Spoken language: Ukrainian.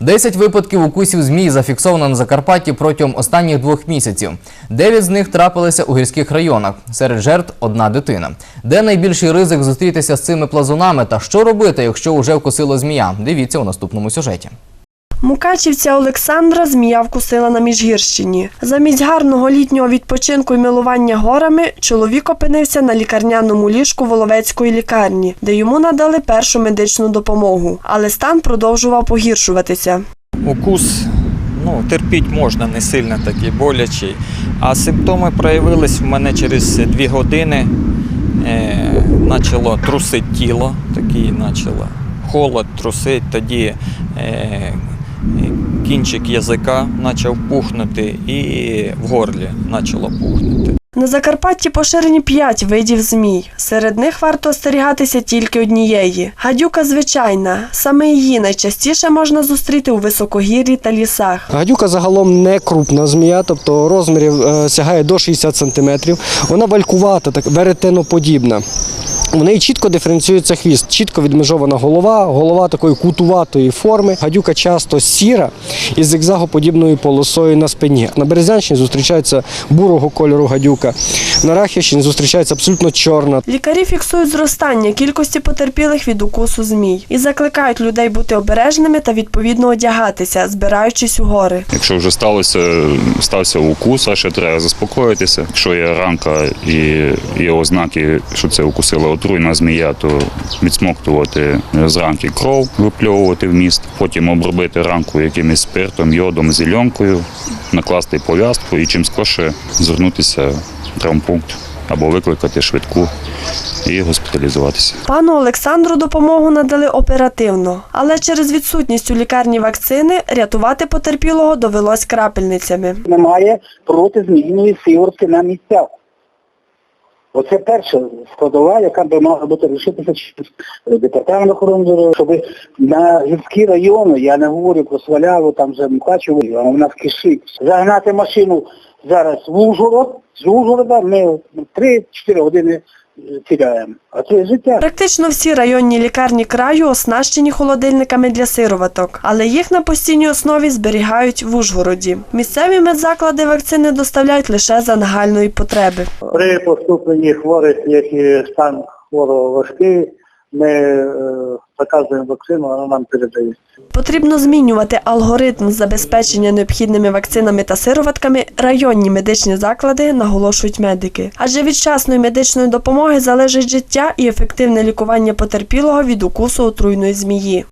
Десять випадків укусів змій зафіксовано на Закарпатті протягом останніх двох місяців. Дев'ять з них трапилися у гірських районах. Серед жертв одна дитина. Де найбільший ризик зустрітися з цими плазунами та що робити, якщо уже вкусила змія? Дивіться у наступному сюжеті. Мукачівця Олександра змія вкусила на Міжгірщині. Замість гарного літнього відпочинку і милування горами чоловік опинився на лікарняному ліжку Воловецької лікарні, де йому надали першу медичну допомогу. Але стан продовжував погіршуватися. Укус ну, терпіть можна, не сильно такий болячий. А симптоми проявились в мене через дві години. Е, почало трусити тіло, такий почало. Холод трусить, тоді е, кінчик язика почав пухнути і в горлі почало пухнути. На Закарпатті поширені п'ять видів змій. Серед них варто остерігатися тільки однієї. Гадюка звичайна. Саме її найчастіше можна зустріти у високогір'ї та лісах. Гадюка загалом не крупна змія, тобто розмірів е, сягає до 60 см. Вона валькувата, так веретеноподібна. У неї чітко диференціюється хвіст, чітко відмежована голова, голова такої кутуватої форми. Гадюка часто сіра із зигзагоподібною полосою на спині. На Березянщині зустрічається бурого кольору гадюка. На Рахівщині зустрічається абсолютно чорна. Лікарі фіксують зростання кількості потерпілих від укусу змій і закликають людей бути обережними та відповідно одягатися, збираючись у гори. Якщо вже сталося, стався укус, а ще треба заспокоїтися. Якщо є ранка і є ознаки, що це укусила отруйна змія, то відсмоктувати з ранки кров, випльовувати в міст, потім обробити ранку якимось спиртом, йодом, зеленкою, накласти пов'язку і чим скорше звернутися в травмпункт або викликати швидку і госпіталізуватися. Пану Олександру допомогу надали оперативно, але через відсутність у лікарні вакцини рятувати потерпілого довелось крапельницями. немає проти зміїної сиворотки на місцях. Оце перша складова, яка би мала бути рішитися через департамент охорони здоров'я, щоб на гірські райони, я не говорю про Сваляву, там вже Мукачеву, а у нас кишить. Загнати машину зараз в Ужгород, з Ужгорода ми 3-4 години тіряємо. А це життя. Практично всі районні лікарні краю оснащені холодильниками для сироваток, але їх на постійній основі зберігають в Ужгороді. Місцеві медзаклади вакцини доставляють лише за нагальної потреби. При поступленні хворих, які стан хворого важкий, ми е, заказуємо вакцину, вона нам передається. Потрібно змінювати алгоритм забезпечення необхідними вакцинами та сироватками районні медичні заклади, наголошують медики. Адже від часної медичної допомоги залежить життя і ефективне лікування потерпілого від укусу отруйної змії.